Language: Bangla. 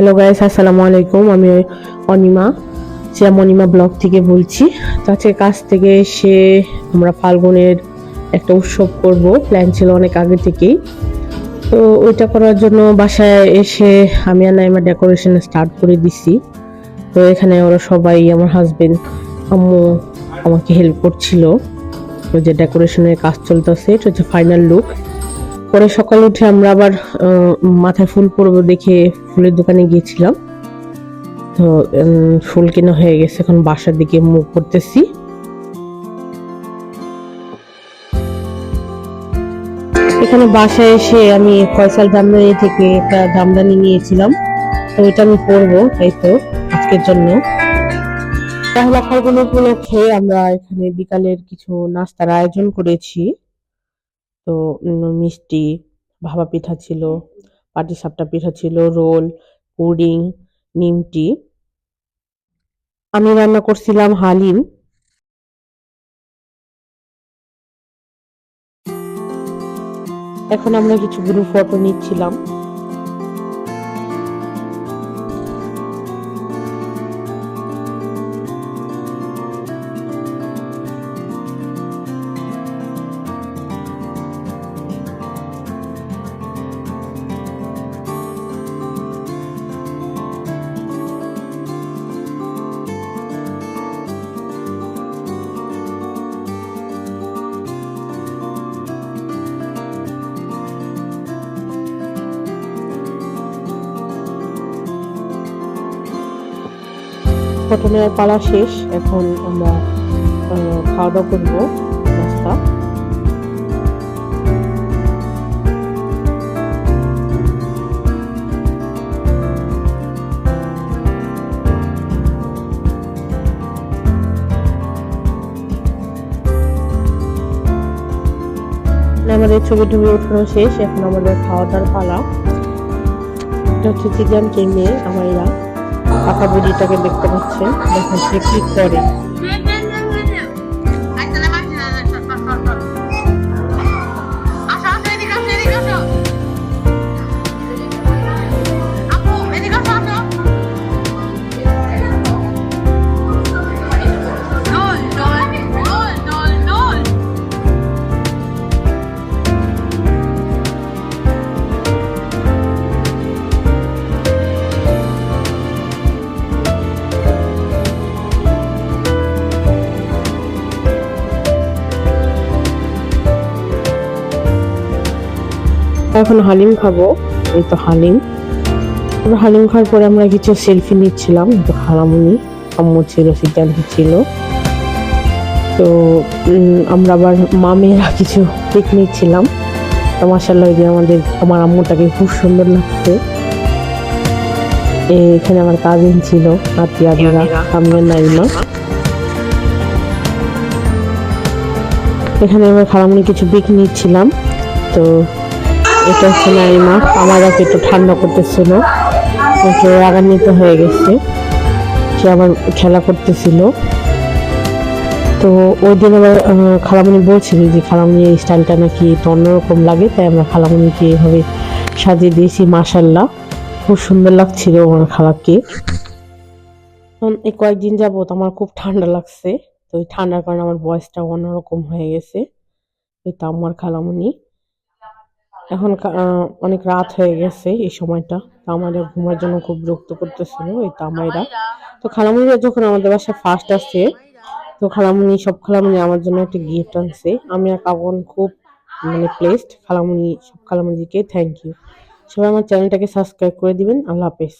হ্যালো গাইস আসসালামু আলাইকুম আমি অনিমা। শ্যাম অনিমা ব্লগ থেকে বলছি। তো আজকে কাজ থেকে এসে আমরা ফাল্গুনের একটা উৎসব করব। প্ল্যান ছিল অনেক আগে থেকেই। তো ওইটা করার জন্য বাসায় এসে আমি আর নাইমা ডেকোরেশন স্টার্ট করে দিছি। তো এখানে ওরা সবাই, আমার হাজবেন্ড আম্মু আমাকে হেল্প করছিল। যে ডেকোরেশনের কাজ চলতেছে, এটা হচ্ছে ফাইনাল লুক পরে সকালে উঠে আমরা আবার মাথায় ফুল পরবো দেখে ফুলের দোকানে গিয়েছিলাম। তো ফুল কেনা হয়ে গেছে, এখন বাসার দিকে মুখ করতেছি। এখানে বাসায় এসে আমি ফয়সাল জামদানি থেকে একটা জামদানি নিয়েছিলাম। তো ওইটা আমি পরবো, তাই তো, আজকের জন্য। তাহলে ফাল্গুন উপলক্ষে আমরা এখানে বিকালের কিছু নাস্তার আয়োজন করেছি। তো মিষ্টি ভাপা পিঠা ছিল পাটিসাপটা পিঠা ছিল রোল পুডিং নিমটি। আমি রান্না করছিলাম হালিম। এখন আমরা কিছু গ্রুপ ফটো নিচ্ছিলাম। ফটো নেওয়ার পালা শেষ, এখন আমরা খাওয়া দাওয়া করব নাস্তা। আমাদের ছবি টবি ওঠানো শেষ, এখন আমাদের খাওয়া দাওয়ার পালা। এটা হচ্ছে চিকেন কিনে আমার এরা। পাকা বুড়িটাকে দেখতে পাচ্ছেন। দেখুন সে কি করে। এখন হালিম খাব, এই তো হালিম। হালিম খাওয়ার পরে আমরা কিছু সেলফি নিচ্ছিলাম তো খালামুনি আম্মু ছিল, সিদ্ধান্ত ছিল। তো আমরা আবার মামেরা কিছু পিক নিচ্ছিলাম। তো মাসাল্লাহ যে আমাদের, আমার আম্মুটাকে খুব সুন্দর লাগছে। এখানে আমার কাজিন ছিল আতিয়া দিরা সামনের নাইমা। এখানে আমরা খালামুনি কিছু পিক নিচ্ছিলাম। তো এটা হচ্ছে নাইমা আমার ওকে একটু ঠান্ডা করতেছিল। একটু রাগান্বিত হয়ে গেছে সে আবার খেলা করতেছিল। তো ওই দিন আবার খালামণি বলছিল যে খালামণি এই স্টাইলটা নাকি একটু অন্যরকম লাগে, তাই আমরা খালামণিকে এভাবে সাজিয়ে দিয়েছি মাসাল্লাহ খুব সুন্দর লাগছিল আমার খালাকে এই কয়েকদিন যাবত আমার খুব ঠান্ডা লাগছে। তো ওই ঠান্ডার কারণে আমার বয়সটা অন্যরকম হয়ে গেছে। তো আমার খালামণি। এখন অনেক রাত হয়ে গেছে এই সময়টা। তামাইরা ঘুমার জন্য খুব বিরক্ত করতেছিল এই তামাইরা। তো খালামুনিরা যখন আমাদের বাসায় ফার্স্ট আসছে তো খালামুনি, সব খালামুনি আমার জন্য একটা গিফট আনছে। আমি আর কাবন খুব মানে প্লেসড খালামুনি, সব খালামুনিকে থ্যাংক ইউ সবাই আমার চ্যানেলটাকে সাবস্ক্রাইব করে দিবেন। আল্লাহ হাফেজ।